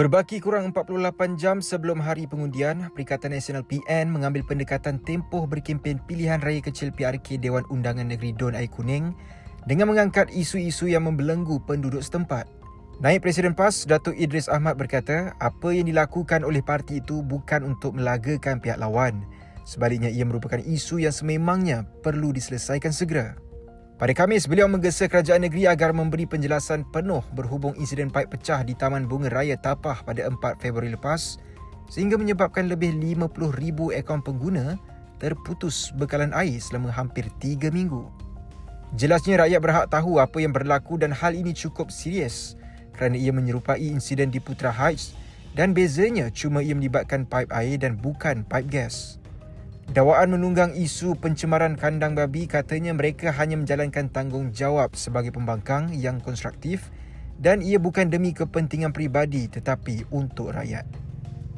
Berbaki kurang 48 jam sebelum hari pengundian, Perikatan Nasional PN mengambil pendekatan tempoh berkempen pilihan raya kecil PRK Dewan Undangan Negeri Don Air Kuning dengan mengangkat isu-isu yang membelenggu penduduk setempat. Naib Presiden PAS, Datuk Idris Ahmad berkata, apa yang dilakukan oleh parti itu bukan untuk melagakan pihak lawan. Sebaliknya ia merupakan isu yang sememangnya perlu diselesaikan segera. Pada Khamis, beliau menggesa kerajaan negeri agar memberi penjelasan penuh berhubung insiden paip pecah di Taman Bunga Raya Tapah pada 4 Februari lepas sehingga menyebabkan lebih 50,000 akaun pengguna terputus bekalan air selama hampir 3 minggu. Jelasnya rakyat berhak tahu apa yang berlaku dan hal ini cukup serius kerana ia menyerupai insiden di Putra Heights dan bezanya cuma ia melibatkan paip air dan bukan paip gas. Dakwaan menunggang isu pencemaran kandang babi katanya mereka hanya menjalankan tanggungjawab sebagai pembangkang yang konstruktif dan ia bukan demi kepentingan peribadi tetapi untuk rakyat.